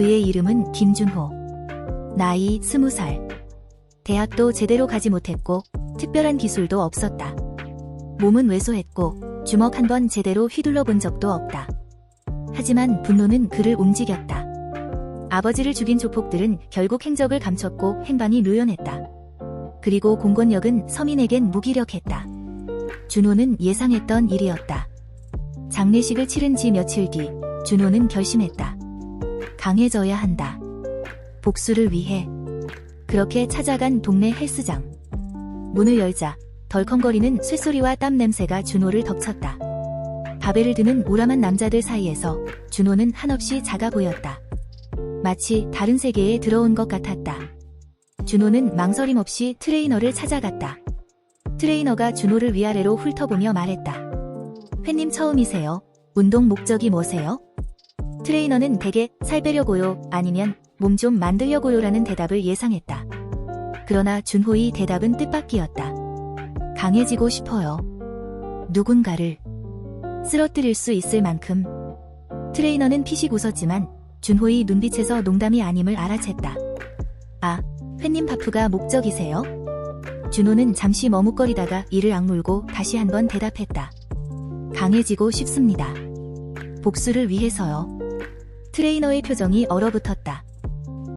그의 이름은 김준호. 나이 스무 살. 대학도 제대로 가지 못했고 특별한 기술도 없었다. 몸은 왜소했고 주먹 한 번 제대로 휘둘러 본 적도 없다. 하지만 분노는 그를 움직였다. 아버지를 죽인 조폭들은 결국 행적을 감췄고 행방이 묘연했다. 그리고 공권력은 서민에겐 무기력했다. 준호는 예상했던 일이었다. 장례식을 치른 지 며칠 뒤 준호는 결심했다. 강해져야 한다. 복수를 위해. 그렇게 찾아간 동네 헬스장. 문을 열자 덜컹거리는 쇳소리와 땀 냄새가 준호를 덮쳤다. 바벨을 드는 우람한 남자들 사이에서 준호는 한없이 작아 보였다. 마치 다른 세계에 들어온 것 같았다. 준호는 망설임 없이 트레이너를 찾아갔다. 트레이너가 준호를 위아래로 훑어보며 말했다. 회님 처음이세요? 운동 목적이 뭐세요? 트레이너는 대개 살 빼려고요, 아니면 몸 좀 만들려고요 라는 대답을 예상했다. 그러나 준호의 대답은 뜻밖이었다. 강해지고 싶어요. 누군가를 쓰러뜨릴 수 있을 만큼. 트레이너는 피식 웃었지만 준호의 눈빛에서 농담이 아님을 알아챘다. 아, 회님 파프가 목적이세요? 준호는 잠시 머뭇거리다가 이를 악물고 다시 한번 대답했다. 강해지고 싶습니다. 복수를 위해서요. 트레이너의 표정이 얼어붙었다.